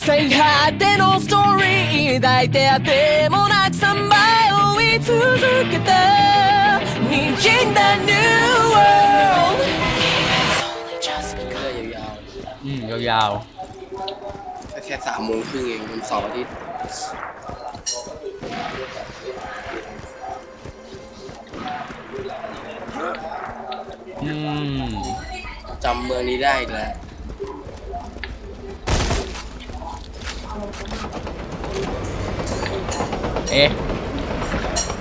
最果てのストーリー抱いてあてもなく3倍追い続けた滲んだ New World It's only just เรื่อยยาว อืมยาว ๆแค่สามโมงครึ่งเองวันเสาร์อาทิตย์ ๆอืม จำเมืองนี้ได้อีกแล้ว เอ๊ะ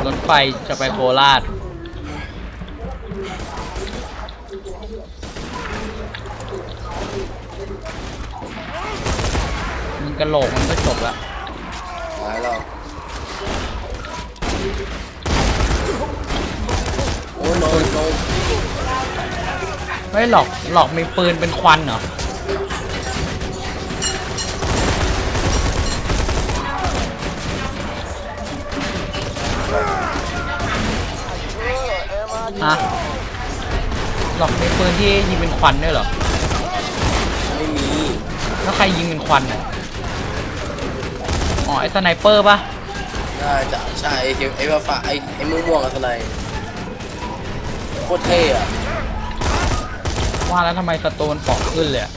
รถไฟจะไปโคราชมันกระโหลกมันก็จบละหายแล้วโอ้ยโนโนไม่หลอกหลอกมีปืนเป็นควันเหรอ ฮะหลอกมีปืนที่ยิงเป็นควันด้วยเหรอ ไม่มีแล้วใครยิงเป็นควันอะอ๋อไอ้สไนเปอร์ปะน่าจะใช่ไอ้เขียวไอ้ฟ้าไอ้ไอ้ม่วงๆกับทนายโคตรเท่อะว่าแล้วทำไมสโตนปอกขึ้นเลยอะ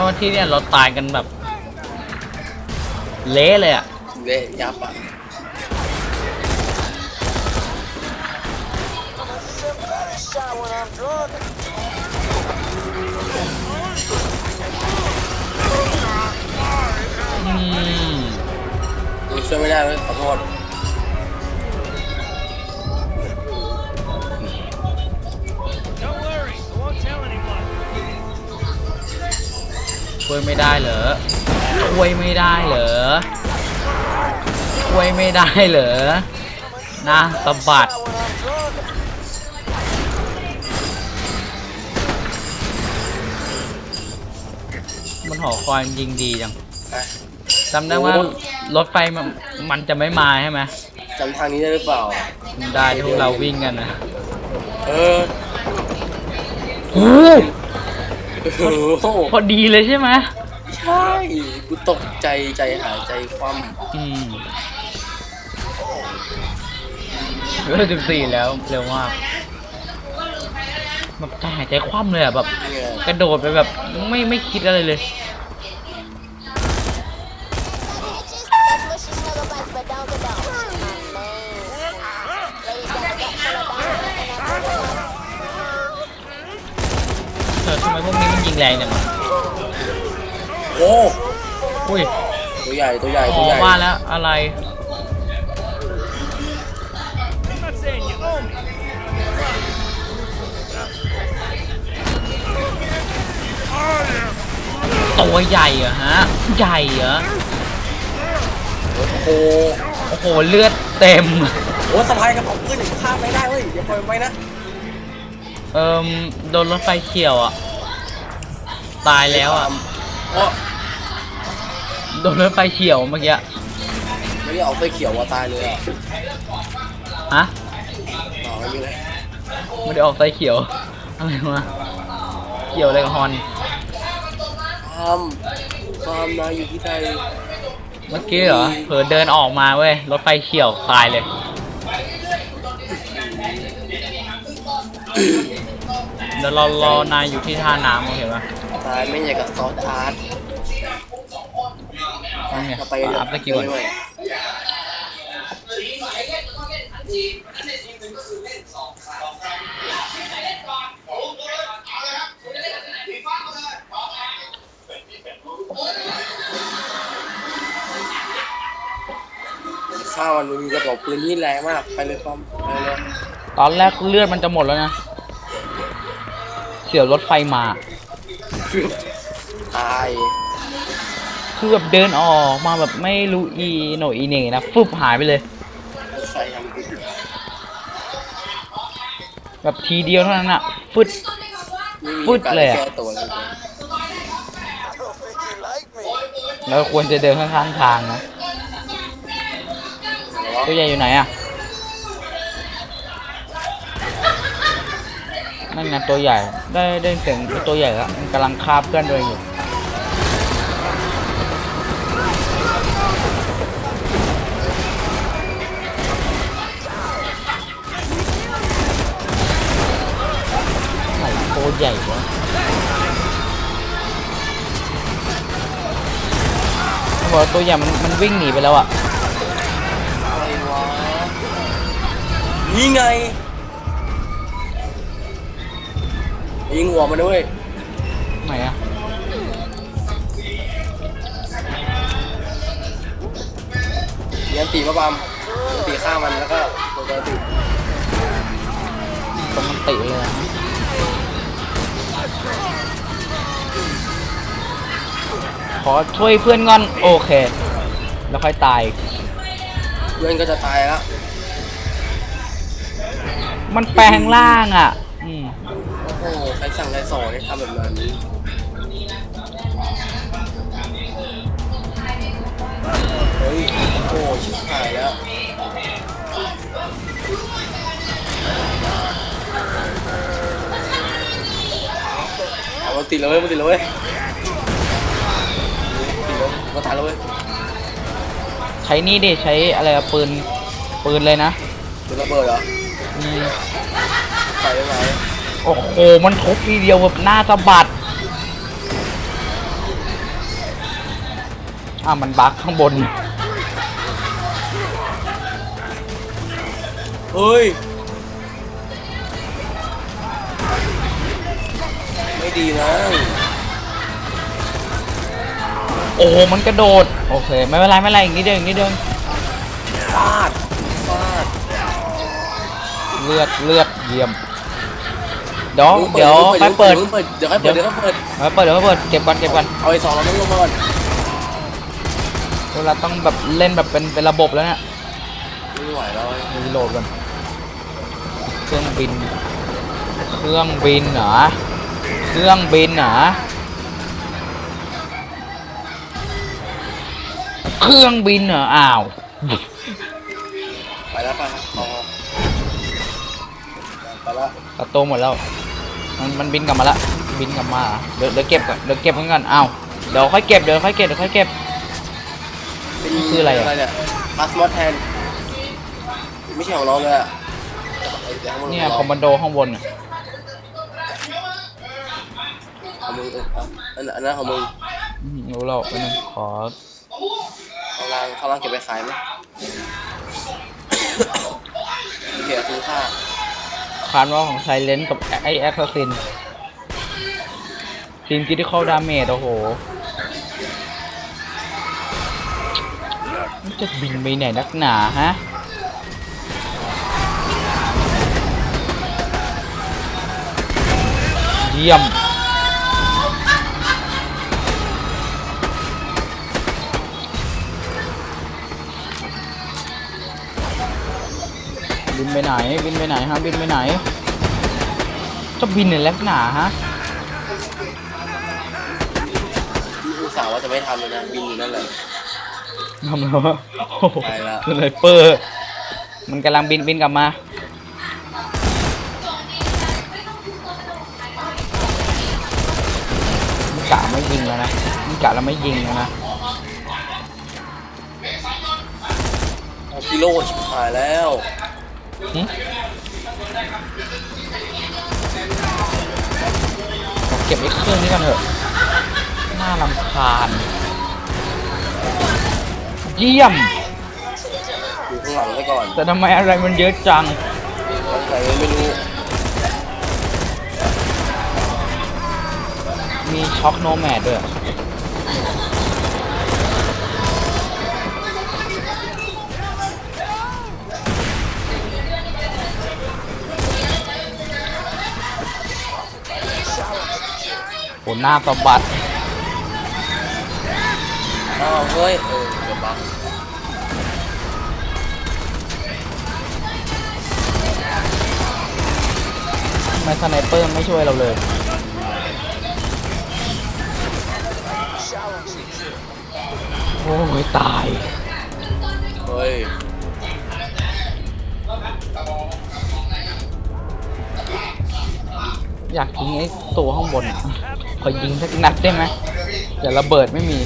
จำได้ว่าที่เนี่ยเราตายกันแบบ เละเลยอะเละยับอะอืมช่วยไม่ได้เลยขอโทษ ช่วยไม่ได้เหรอช่วยไม่ได้เหรอช่วยไม่ได้เหรอนะสะบัดมันหอคอยยิงดีจังจำได้ว่ารถไฟมันจะไม่มาใช่ไหมจำทางนี้ได้หรือเปล่าได้ที่พวกเราวิ่งกันนะเออ โอ้โอ้โหพอดีเลยใช่ไหมใช่ กูตกใจใจหายใจคว่อืมเออสิบสี่แล้วเร็วมากแบบใจหายใจคว่ำเลยอะแบบำเนี่ยกระโดดไปแบบไม่ไม่คิดอะไรเลย แรงจังวะโอ้อุ้ยตัวใหญ่ตัวใหญ่อ๋ตัวอใหญ่ว่าแล้วอะไรตัวใหญ่เหรอฮะ ใหญ่เหรอโอ้โหโอ้โหเลือดเต็มโอ้สะพายกระเป๋าปืนข้ามไม่ได้เว้ยอย่าปล่อยมันไปนะเอิมโดนรถไฟเฉี่ยวอะ ตายแล้วอะโอ้โดนรถไฟเฉี่ยวเมื่อกี้ไม่ได้ออกไฟเขียวว่าตายเลยอะฮะต่อไม่มีเลยไม่ได้ออกไฟเขียวอะไรวะเกี่ยวอะไรกับฮอนความความนายอยู่ที่ใดเมื่อกี้เหรอเผลอเดินออกมาเว้ยรถไฟเฉี่ยวตายเลยเดี๋ยวเรารอนายอยู่ที่ท่าน้ำโอเคปะ ตายไม่อยากกับซอสอาร์ตนั่นไงเราไปอัพตะกี้ก่อนด้วยข้าวมันมีกระบอกปืนที่แรงมาก ไปเลยป้อมไปเลยตอนแรกเลือดมันจะหมดแล้วนะเฉี่ยวรถไฟมา คือแบบเดินออกมาแบบไม่รู้อีโหนอีเหน่นะฟึบหายไปเลย แบบทีเดียวเท่านั้นอะฟึดฟึดเลยอะแก้วเราควรจะเดินข้างๆทางนะตัวใหญ่อยู่ไหนอะนั่นไงตัวใหญ่ได้ได้เสียงตัวใหญ่แล้วมันกำลังคาบเพื่อนด้วยอยู่ ใหญ่วะเขาบอกว่าตัวใหญ่มันมันวิ่งหนีไปแล้วอะอะไรวะนี่ไง ยิงหัวมันด้วยไหนอะยันตีมาบามยันตีฆ่ามันแล้วก็ตัวตัวตีตรงมันติเลยอะ ขอช่วยเพื่อนก่อนโอเค แล้วค่อยตาย เพื่อนก็จะตายแล้วมันแปลงร่างอะ อืมโอ้โหใครสั่งใครสอนให้ทำแบบนั้นเฮ้ยโอ้โหชิบหายแล้วเอามันติดเลยเว้ยมันติดเลยเว้ย ติดเลยมันตายแล้วเว้ยใช้นี่ดิใช้อะไรอะปืนปืนเลยนะเป็นระเบิดเหรออืมใส่ได้ไหมโอ้โหมันทุบทีเดียวแบบหน้าสะบัดอะมันบักข้างบน เฮ้ย ไม่ดีนะ โอ้โหมันกระโดด โอเค ไม่เป็นไรไม่เป็นไรอีกนิดเดียวอีกนิดเดียวฟาดฟาดเลือดเลือดเยี่ยมเดี๋ยวเดี๋ยวค่อยเปิดเดี๋ยวค่อยเปิดเดี๋ยวค่อยเปิดค่อยเปิดเดี๋ยวค่อยเปิดเก็บก่อนเก็บก่อนเอาไอ้สองเราต้องลงมาก่อนเวลาต้องแบบเล่นแบบเป็นเป็นระบบแล้วเนี่ยไม่ไหวแล้วรีโหลดกันเครื่องบิน เครื่องบินเหรอเครื่องบินเหรอ เครื่องบินเหรออ้าว ไปแล้วไปแล้วพอไปแล้วตัดโตหมดแล้ว มันมันบินกลับมาละ บินกลับมาเหรอเดี๋ยวเดี๋ยวเก็บก่อนเดี๋ยวเก็บไว้ก่อนอ้าว เดี๋ยวค่อยเก็บ เดี๋ยวค่อยเก็บ เดี๋ยวค่อยเก็บ เป็นคืออะไรอะอะไรเนี่ยพาสมอสแทน ไม่ใช่ของเราเลยอะดี๋วให้มัเนี่ยขคอองมมานโดข้างบนน่ะของมึงเออเอาอันนั้นอันนั้นของมึงอืมรู้แล้วอันนึงขอข้าง ล่างข้างล่างเก็บไปขายไหมโอเคคือค่าคานว่าของไซเลนกับไอแอคซินทีมคิดที่เข้าดาเมจโอ้โหมันจะบินไปไหนนักหนาฮะเยี่ยม บินไปไหน บินไปไหนฮะ บินไปไหนจะบินในลักหนาฮะอุตส่าห์ว่าจะไม่ทำเลยนะบินอยู่นั่นแหละทำแล้วะโอ้โหไปละสไนเปอร์ มันกำลังบินบินกลับมา มันกะไม่ยิงแล้วนะ มันกะแล้วไม่ยิงแล้วนะโอ้พิโรดชิบหายแล้วหึขอ เก็บไอ้เครื่องนี้กันเถอะ น่ารำคาญ เยี่ยม อยู่ข้างหลังไปก่อนแต่ทำไมอะไรมันเยอะจัง ใครไม่รู้มีช็อกโนแมดด้วย หหน้าสะบัดอ้าวเฮ้ย เออเดี๋ยวบังมสไนเปอร์ไม่ช่วยเราเลย โอ้ยตาย เฮ้ย อยากยิงไอ้ตัวข้างบนอะ ขอยิงสักนัดได้ไหมอย่าระเบิดไม่มี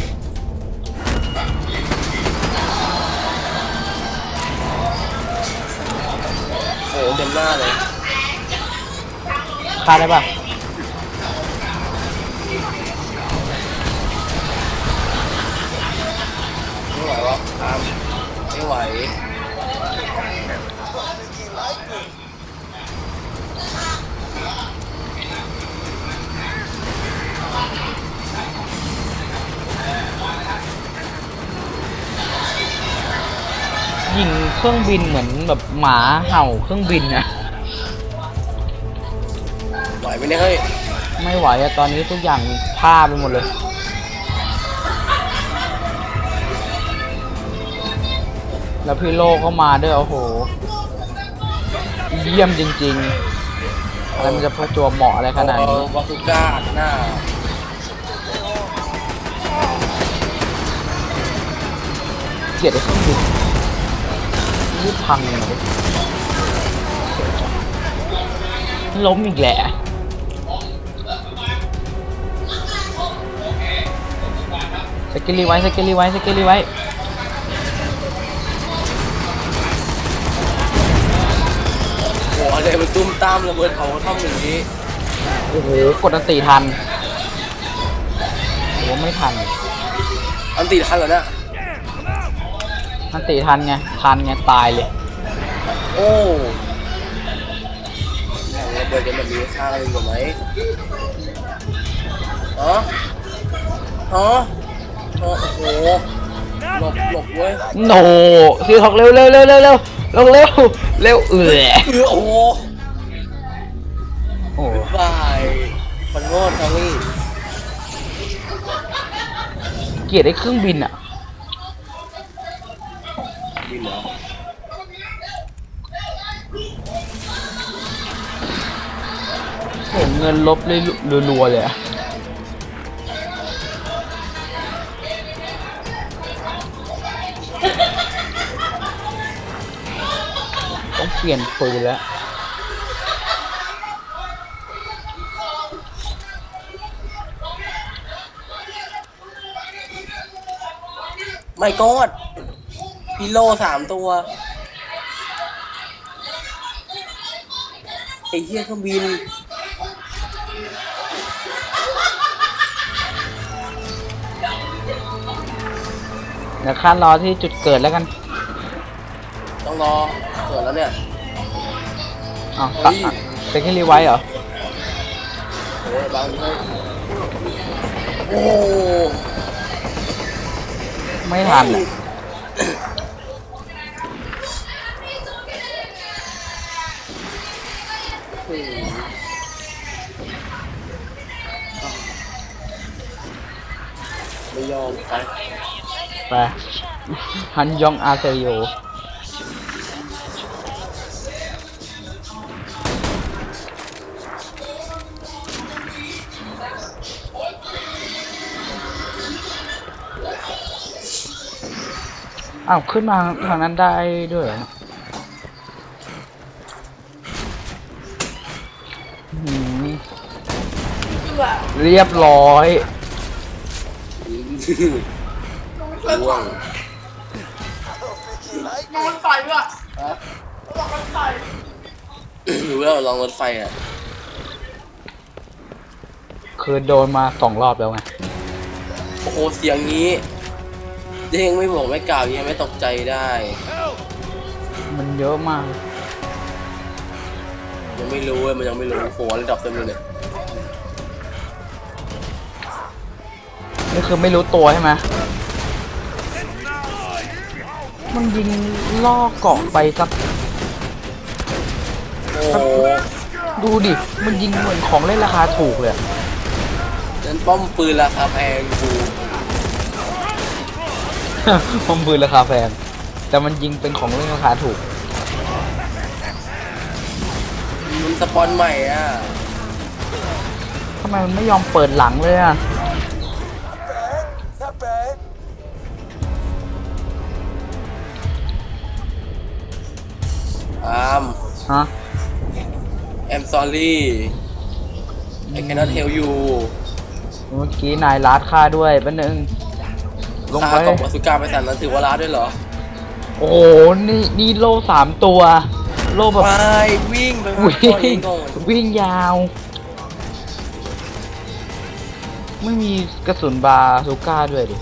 โอ้โหเต็มหน้าเลยฆ่าได้ปะไม่ไหววะตามไม่ไหว ยิงเครื่องบินเหมือนแบบหมาเห่าเครื่องบินอะไหวไหมเนี่ยเฮ้ยไม่ไหวอะตอนนี้ทุกอย่างผ้าไปหมดเลยแล้วพี่โลก็มาด้วยโอ้โห เยี่ยมจริงๆอะไรมันจะประจวบเหมาะอะไรขนาดนี้เอวาสุก้าอัดหน้าเกลียดไอ้เครื่องบิน รีบพังเลยล้มอีกแหละสกิลลีไว้สกิลลีไว้สกิลลีไว้โอ้โหอะไรมันตุ้มตามระเบิดเขาท่อมอย่างนี้ โอ้โห กดอันตีทันโอ้ไม่ทัน อันตีทันเหรอเนี่ย มันตีทันไง ทันไง ตายเลย โอ้เราเบิดกันแบบนี้ฆ่ากันอยู่ไหมอ๋ออ๋อโอ้โหหลบหลบเว้ยโนซีทอกเร็วเร็วเร็วเร็วเร็วลงเร็วเร็วเอือเอือโอ้โหโอ้ายคนโง่ทั้งนี้เกียดไอ้เครื่องบินอะ เห็นเงินลบเลยรัวๆเลยอะต้องเปลี่ยนปืนแล้วไม่กอดพิโลสามตัวไอ้เหี้ยเครื่องบิน เดี๋ยวข้ารอที่จุดเกิดแล้วกันต้องรอเกิดแล้วเนี่ยอ้าวตัดอะเป็นแค่รีไว้เหรอ โอ้ยบางทีโอ้ไม่ทันอะ ไป ฮันยองอาเซโยอ้าว ขึ้นมาทางนั้นได้ด้วยเหรอเรียบร้อย ร่วงนอนไฟว่ะฮะนอนไฟรู้แล้วลองรถไฟอะคือโดนมาสองรอบแล้วไงโอ้โหเสียงนี้ยังไม่บอกไม่กล่าวยังไม่ตกใจได้ มันเยอะมาก ยังไม่รู้เลยมันยังไม่รู้โหระดับเต็มเลยเนี่ยนี่คือไม่รู้ตัวใช่ไหม มันยิงล่อเกาะไปสักโอ้โหดูดิ มันยิงเหมือนของเล่นราคาถูกเลยอะนั่นป้อมปืนราคาแพงกูผมปืนราคาแพงแต่มันยิงเป็นของเล่นราคาถูกอมันสปอนใหม่อะทำไมมันไม่ยอมเปิดหลังเลยอะ อาร์มฮะ I'm sorry I cannot tell you เมื่อกี้นายลาดค่าด้วยแป๊บนึง ลงค่าไปกล่องบาสุก้าไปสั่นนั้นถือว่าร้าด้วยเหรอโอ้โหนี่นี่โล่สามตัว โล่แบบ ไปวิ่งไปวิ่งก่อนวิ่งยาว ไม่มีกระสุนบาซูก้าด้วยดิ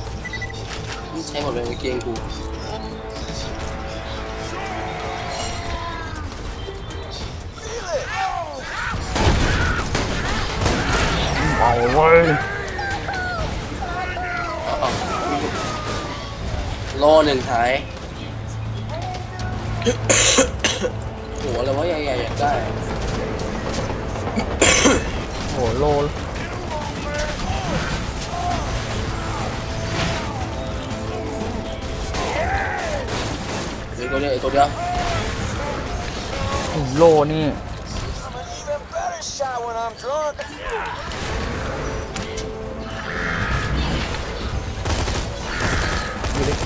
นี่ใช้หมดเลยเมื่อกี้เองกู เอาเว้ยเอาเอาโลหนึ่งหาย โหอะไรวะใหญ่ๆอยากได้โอ้โหโลเดี๋ยวตัวเดียวตัวเดียวโลนี่เล็กท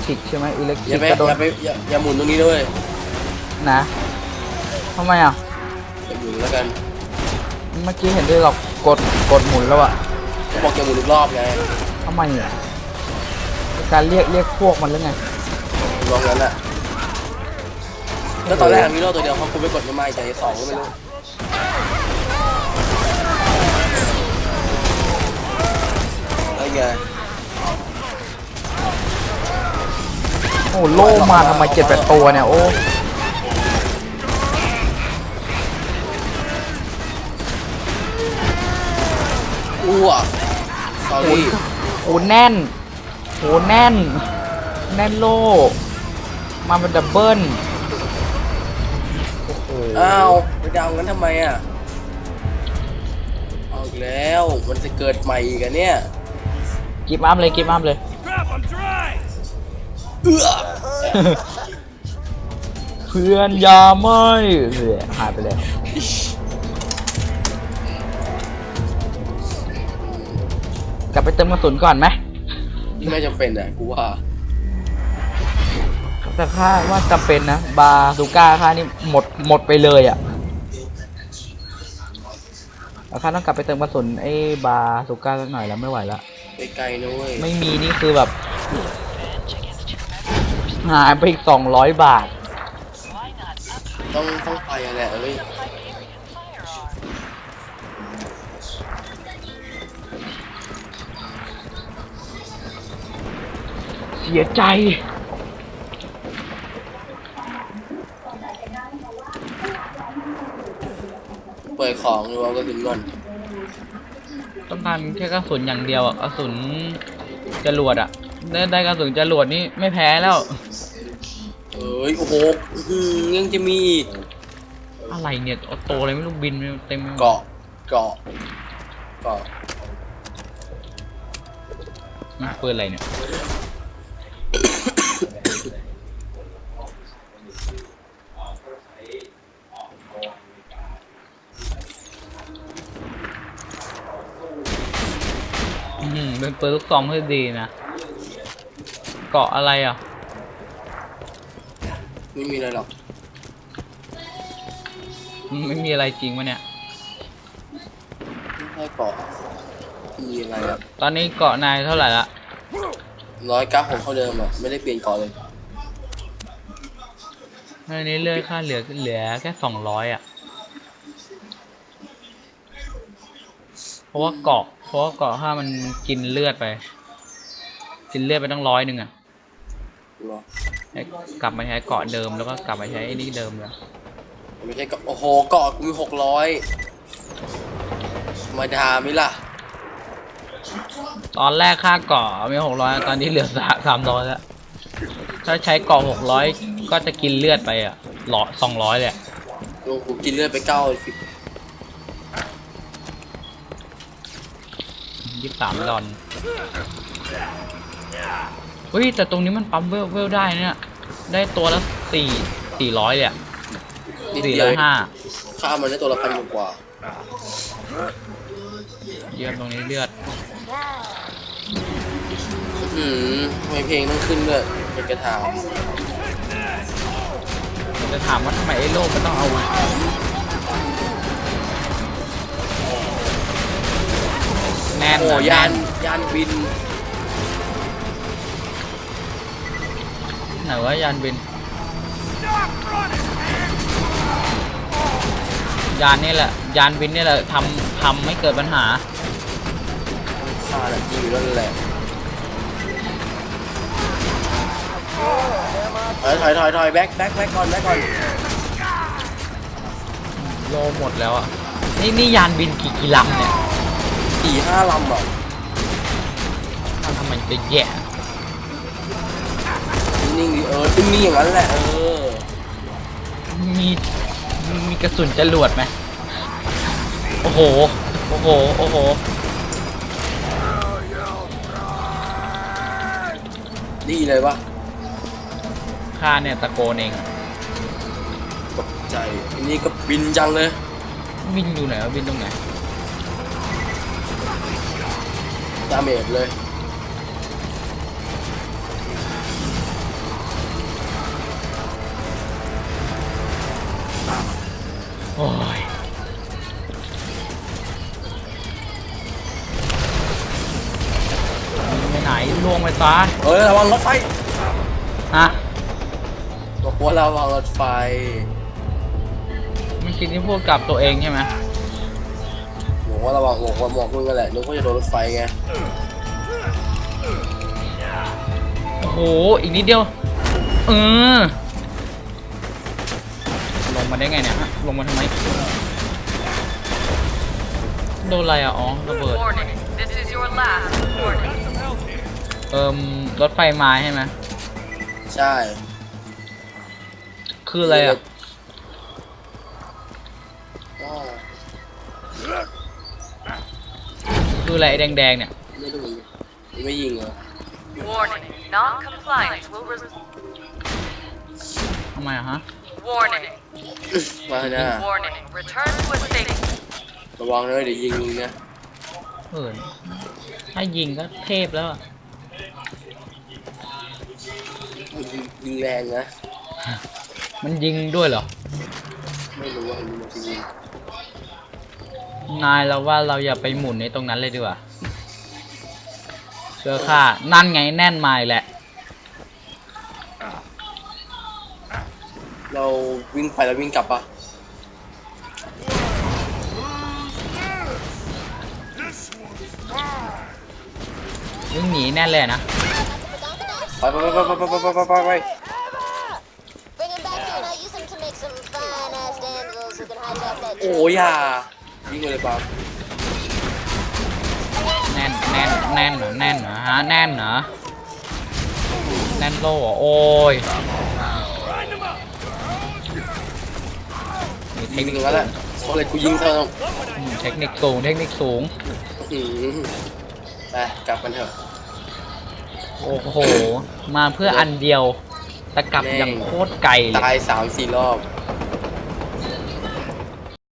ริกใช่ไหมอิเล็กทอริย่ากไปกระโดอดย่าไปอย่าอย่าหมุนตรงนี้ด้วยนะทำไมอะ อย่าหมุนแล้วกันเมื่อกี้เห็นด้วยเรากดกดหมุนแล้วอะเขาบอกอย่าหมุนอีกรอบไงทำไมอะการเรียกเรียกพวกมันหรือไงลองนั้นแหละแล้วตอนแรกมีโลตัวเดียวเขาคุณไปกดไม่ไหม้ใจสองก็ไม่รู้แล้วไงโอ้โลมาทำไมเจ็ดแปดตัวเนี่ยโอ้อ้วกสอโหรี่โหแน่นโหแน่น แน่นโลมาเป็นดับเบิลโอ้โหอ้าวไปดาวงั้นทำไมอะ เอาอีกแล้ว มันจะเกิดใหม่อีกอะเนี่ยกิฟอัพเลยกิฟอัพเลยเอื้อ เพื่อนอยาไม่เหือหายไปเลยกลับไปเติมกระสุนก่อนไหมนี่ไม่จำเป็นอะกูว่าแต่ค่าว่าจำเป็นนะ บาซูก้าค่านี่หมดหมดไปเลยอะ่ะแล้วค่าต้องกลับไปเติมกระสุนไอ้บาซูก้าสักหน่อยแล้วไม่ไหวแล้วไปไกลนะเว้ยไม่มีนี่คือแบบ หายไปอีกสองร้อยบาท ต้องต้องไปอะแหละเอ้ยเสียใจ เปิดของดูเอากระสุนก่อนต้องการแค่กระสุนอย่างเดียวอะกระสุนจรวดอะ ได้ได้กระสุนจรวดนี่ไม่แพ้แล้ว เอ้ยโอ้โหอื้อหือยังจะมีอีกอะไรเนี่ยออโตอะไรไม่รู้บินเต็มไปหมดเกาะเกาะเกาะมันปืนอะไรเนี่ย อืมเป็นปืนลูกซองที่ดีนะ เกาะอะไรอะ ไม่มีอะไรหรอกไม่มีอะไรจริงวะเนี่ย ไม่ใช่เกาะมีอะไรอะตอนนี้เกาะนายเท่าไหร่ละร้อยเก้าหกเท่าเดิมอะไม่ได้เปลี่ยนเกาะเลยตอนนี้เลื่อยค่าเหลือเหลือแค่สองร้อยอะ เพราะว่าเกาะเพราะว่าเกาะถ้ามันกินเลือดไป กินเลือดไปตั้งร้อยหนึ่งอะหรอให้ กลับมาใช้เกาะเดิมแล้วก็กลับมาใช้ไอ้นี่เดิมเลยไม่ใช่เกาะโอ้โหเกาะกูมีหกร้อยมาดาไหมล่ะ ตอนแรกค่าเกาะมีหกร้อยตอนนี้เหลือสามร้อยแล้วถ้าใช้เกาะหกร้อยก็จะกินเลือดไปอะร้อยสองร้อยเลยอะโอ้กูกินเลือดไปเก้าสิบยี่สิบสามดอนเฮ้ยแต่ตรงนี้มันปั๊มเวลเวลได้เนี่ย ได้ตัวละสี่สี่ร้อยเลยอะนิดสี่เดียร้วอยห้าฆ่ามันได้ตัวละพันกว่าเลือดตรงนี้เลือด อืมทำไมเพลงต้องขึ้นด้วยเป็นกระถางจะถามว่าทำไมไอ้โลกมันต้องเอา แน่นโอ้อะยานแน่ยานบิน ไหนว่ายานบิน ยานนี่แหละ ยานบินนี่แหละทำทำไม่เกิดปัญหาฆ่าน่ะยิงอยู่นั่นแหละถอยถอยถอยถอยแบ็คแบ็คแบ็คก่อนแบ็คก่อนโลหมดแล้วอะ นี่นี่ยานบินกี่กี่ลำเนี่ยสี่ห้าลำอะทำไมจะแย่ นิ่งๆดิเออนิ่งๆอย่างนั้นแหละเออมีมีกระสุนจรวดไหมโอ้โห โอ้โห โอ้โห ดีเลยปะข้าเนี่ยตะโกนเอง ตกใจอันนี้ก็บินจังเลยบินอยู่ไหนวะบินตรงไหนดาเมจเลย โอ้ยบินไปไหนล่วงไปซะเออระวังรถไฟฮะบอกว่าระวังรถไฟเมื่อกี้นี่พูดกับตัวเองใช่ไหมบอกว่าระวังบอกว่าหมอกมึงกันแหละนึกว่าจะโดนรถไฟไงโอ้โหอีกนิดเดียว เออลง มาได้ไงเนี่ยฮะลงมาทำไม โดนอะไรอะ อ๋อระเบิด Warning, this is your last warning. เอิมรถไฟมาใช่ไหมใช่ คืออะไรอะ ก็คืออะไรไอ้แดงๆเนี่ย ไม่รู้ไม่ยิงเหรอ Warning, non-compliance will result. ทำไมอะฮะ Warning, มาหน้า warning, return to a safe. ระวังเลยเดี๋ยวยิงมึงนะเออถ้ายิงก็เทพแล้วอะยิงยิงแรงนะ มันยิงด้วยเหรอ ไม่รู้ว่ามันจะยิงนายเราว่าเราอย่าไปหมุนในตรงนั้นเลยดีกว่าเชื่อข้านั่นไงแน่นมาอีกแหละ เราวิ่งไปแล้ววิ่งกลับปะวิ่งหนีแน่เลยนะไปไปไปไปไปไปไปไปไป Bring him back here and I'll use him to make some fine ass damsels who can hijack that โอ้ truck. ยอย่ายิงไปเลยปั๊บแน่นแน่นแน่นเหรอแน่นเหรอฮะแน่นเหรอแน่นโล่เหรอโอ้ยมี เทยิคงนิคอย่างนั้นแหละเขาเลยกูยิงเธออืมเทคนิคสูง เทคนิคสูง อื้อหือไปกลับกันเถอะ โอ้โห มาเพื่ออันเดียว แต่กลับอย่างโคตรไกลเลย ตายสามสี่รอบ